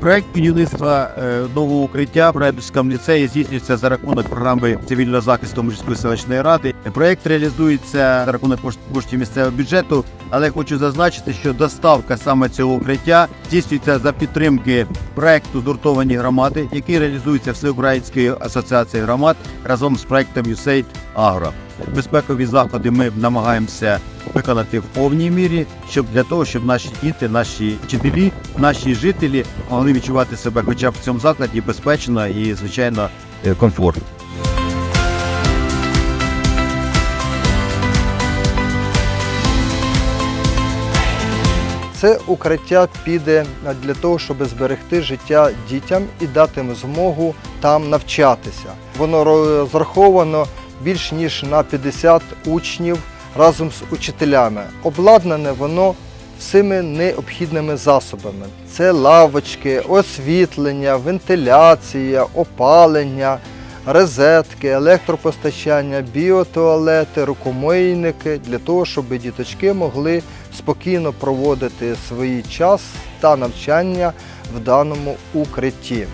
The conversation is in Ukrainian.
Проект будівництва е, нового укриття в Райдерському ліцеї здійснюється за рахунок програми цивільного захисту Мужської селищної ради. Проект реалізується за рахунок кошт- коштів місцевого бюджету, але хочу зазначити, що доставка саме цього укриття здійснюється за підтримки проекту згуртовані громади, який реалізується Всеукраїнською асоціацією громад разом з проектом USAID Agro. Безпекові заходи ми намагаємося виконати в повній мірі, щоб для того, щоб наші діти, наші вчителі, наші жителі могли відчувати себе хоча б в цьому закладі безпечно і звичайно е, комфортно. Це укриття піде для того, щоб зберегти життя дітям і дати їм змогу там навчатися. Воно розраховано більш ніж на 50 учнів разом з учителями. Обладнане воно всіми необхідними засобами. Це лавочки, освітлення, вентиляція, опалення, розетки, електропостачання, біотуалети, рукомийники для того, щоб діточки могли спокійно проводити свій час та навчання в даному укритті.